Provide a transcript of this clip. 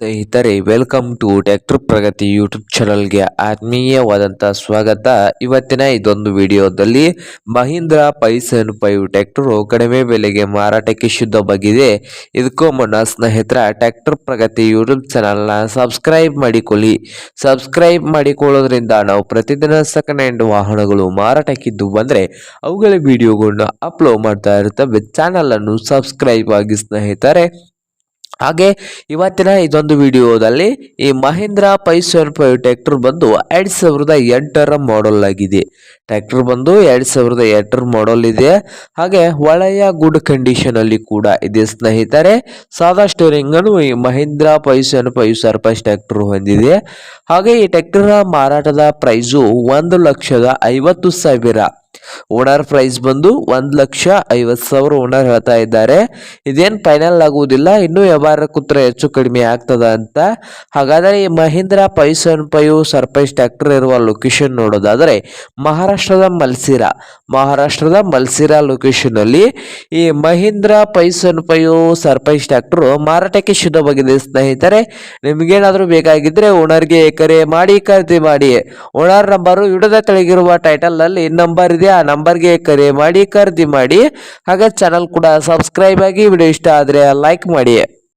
ಸ್ನೇಹಿತರೆ welcome to tractor Pragati YouTube ಚಾನಲ್ಗೆ ಆತ್ಮೀಯವಾದಂಥ ಸ್ವಾಗತ. ಇವತ್ತಿನ ಇದೊಂದು ವಿಡಿಯೋದಲ್ಲಿ ಮಹೀಂದ್ರ ಪೈಸನ್ ಫೈವ್ ಟ್ಯಾಕ್ಟರು ಕಡಿಮೆ ಬೆಲೆಗೆ ಮಾರಾಟಕ್ಕೆ ಶುದ್ಧವಾಗಿದೆ ಇದಕ್ಕೂ ಮುನ್ನ ಸ್ನೇಹಿತರ ಟ್ಯಾಕ್ಟರ್ ಪ್ರಗತಿ ಯೂಟ್ಯೂಬ್ ಚಾನಲ್ನ ಸಬ್ಸ್ಕ್ರೈಬ್ ಮಾಡಿಕೊಳ್ಳಿ. ಸಬ್ಸ್ಕ್ರೈಬ್ ಮಾಡಿಕೊಳ್ಳೋದ್ರಿಂದ ನಾವು ಪ್ರತಿದಿನ ಸೆಕೆಂಡ್ ಹ್ಯಾಂಡ್ ವಾಹನಗಳು ಮಾರಾಟಕ್ಕಿದ್ದು ಬಂದರೆ ಅವುಗಳ ವಿಡಿಯೋಗಳನ್ನ ಅಪ್ಲೋಡ್ ಮಾಡ್ತಾ ಇರ್ತವೆ. ಚಾನಲನ್ನು ಸಬ್ಸ್ಕ್ರೈಬ್ ಆಗಿ ಸ್ನೇಹಿತರೆ ಹಾಗೆ ಇವತ್ತಿನ ಇದೊಂದು ವಿಡಿಯೋದಲ್ಲಿ ಈ ಮಹೇಂದ್ರ ಪೈಸನ್ ಫೈವ್ ಟ್ರ್ಯಾಕ್ಟರ್ ಬಂದು ಎರಡು ಸಾವಿರದ ಎಂಟರ ಮಾಡೆಲ್ ಆಗಿದೆ. ಟ್ರ್ಯಾಕ್ಟರ್ ಬಂದು ಎರಡು ಸಾವಿರದ ಎಂಟರ ಮಾಡೆಲ್ ಇದೆ. ಹಾಗೆ ಒಳ್ಳೆಯ ಗುಡ್ ಕಂಡೀಷನ್ ಅಲ್ಲಿ ಕೂಡ ಇದೆ ಸ್ನೇಹಿತರೆ. ಸಾದಾ ಸ್ಟೋರಿಂಗ್ ಅನ್ನು ಈ ಮಹೇಂದ್ರ ಪೈಸನ್ ಫೈವ್ ಸರ್ಪಸ್ ಟ್ರ್ಯಾಕ್ಟರ್ ಹೊಂದಿದೆ. ಹಾಗೆ ಈ ಟ್ರ್ಯಾಕ್ಟರ್ ಮಾರಾಟದ ಪ್ರೈಸು ಒಂದು ಲಕ್ಷದ ಐವತ್ತು ಸಾವಿರ ಓನರ್ ಪ್ರೈಸ್ ಬಂದು ಒಂದು ಲಕ್ಷ ಐವತ್ತು ಸಾವಿರ ಓನರ್ ಹೇಳ್ತಾ ಇದ್ದಾರೆ. ಇದೇನು ಫೈನಲ್ ಆಗುವುದಿಲ್ಲ, ಇನ್ನೂ ವ್ಯವಹಾರ ಕೂತ್ರೆ ಹೆಚ್ಚು ಕಡಿಮೆ ಆಗ್ತದ ಅಂತ. ಹಾಗಾದರೆ ಈ ಮಹೀಂದ್ರ ಪೈಸನ್ ಪೈಯು ಸರ್ಪೈಸ್ ಟ್ಯಾಕ್ಟರ್ ಇರುವ ಲೊಕೇಶನ್ ನೋಡೋದಾದರೆ ಮಹಾರಾಷ್ಟ್ರದ ಮಲ್ಸಿರಾ. ಮಹಾರಾಷ್ಟ್ರದ ಮಲ್ಸಿರಾ ಲೊಕೇಶನಲ್ಲಿ ಈ ಮಹೀಂದ್ರ ಪೈಸನ್ ಪೈಯು ಸರ್ಪೈಸ್ ಟ್ರ್ಯಾಕ್ಟರ್ ಮಾರಾಟಕ್ಕೆ ಶುದ್ಧವಾಗಿದೆ ಸ್ನೇಹಿತರೆ, ನಿಮಗೇನಾದರೂ ಬೇಕಾಗಿದ್ದರೆ ಓನರ್ಗೆ ಕರೆ ಮಾಡಿ, ಖರೀದಿ ಮಾಡಿ. ಓನರ್ ನಂಬರು ವಿಡಿಯೋದ ಕೆಳಗಿರುವ ಟೈಟಲ್ನಲ್ಲಿ ನಂಬರ್ ಇದೆ ನಂಬರ್ಗೆ ಕರೆ ಮಾಡಿ, ಖರೀದಿ ಮಾಡಿ. ಹಾಗೆ ಚಾನಲ್ ಕೂಡ ಸಬ್ಸ್ಕ್ರೈಬ್ ಆಗಿ ವಿಡಿಯೋ ಇಷ್ಟ ಆದರೆ ಲೈಕ್ ಮಾಡಿ.